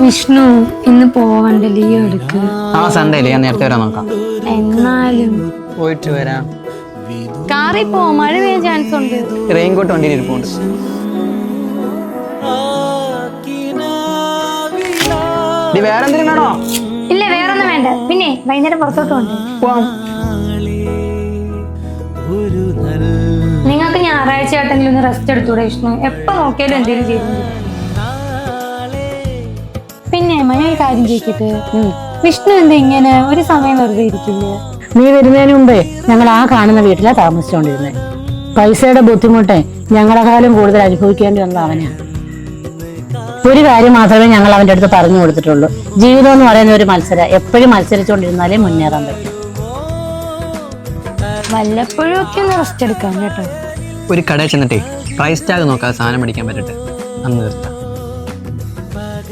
വിഷ്ണു ഇന്ന് പോവണ്ട ലീവ് എടുക്ക് ആ സൺഡേ ഞാൻ നേരത്തെ വരാൻ നോക്കാം. എന്നാലും. പോയിട്ട് വരാം. കാറിൽ പോ മഴ പെയ്യാൻ ചാൻസ് ഉണ്ട്. റെയിൻകോട്ട് വണ്ടിയിൽ ഇരിപ്പുണ്ട്. വേറെ എന്തെങ്കിലും വേണോ? ഇല്ല വേറൊന്നും വേണ്ട. പിന്നെ വൈകുന്നേരം പുറത്തോട്ട് ഉണ്ട് പോവാം. നിങ്ങൾക്ക് ഞായറാഴ്ച ആയിട്ടെങ്കിലും ഒന്ന് റെസ്റ്റ് എടുത്തൂടെ വിഷ്ണു? എപ്പോ നോക്കിയാലും എന്തെങ്കിലും ചെയ്തു മന ഒരു കാര്യം ചോദിക്കട്ടെ വിഷ്ണു എന്താ ഇങ്ങനെ ഒരു സമയം വെറുതെ ഇരിക്കില്ലേ? നീ വരുന്നതിന് മുമ്പേ ഞങ്ങൾ ആ കാണുന്ന വീട്ടിലാണ് താമസിച്ചുകൊണ്ടിരുന്നത് പൈസയുടെ ബുദ്ധിമുട്ട് ഞങ്ങളെക്കാളും കൂടുതൽ അനുഭവിക്കേണ്ടി വന്നത് അവനാ. ഒരു കാര്യം മാത്രമേ ഞങ്ങൾ അവന്റെ അടുത്ത് പറഞ്ഞു കൊടുത്തിട്ടുള്ളൂ. ജീവിതം എന്ന് പറയുന്ന ഒരു മത്സരം എപ്പോഴും മത്സരിച്ചുകൊണ്ടിരുന്നാലേ മുന്നേറാൻ പറ്റും. വല്ലപ്പോഴും ഒക്കെ ഒന്ന് റെസ്റ്റ് എടുക്കാം കേട്ടോ. ഒരു കടയിൽ ചെന്നിട്ടേ പ്രൈസ് ടാഗ് നോക്കാതെ സാധനം മേടിക്കാൻ പറ്റട്ടെ? അന്ന് തീർത്താം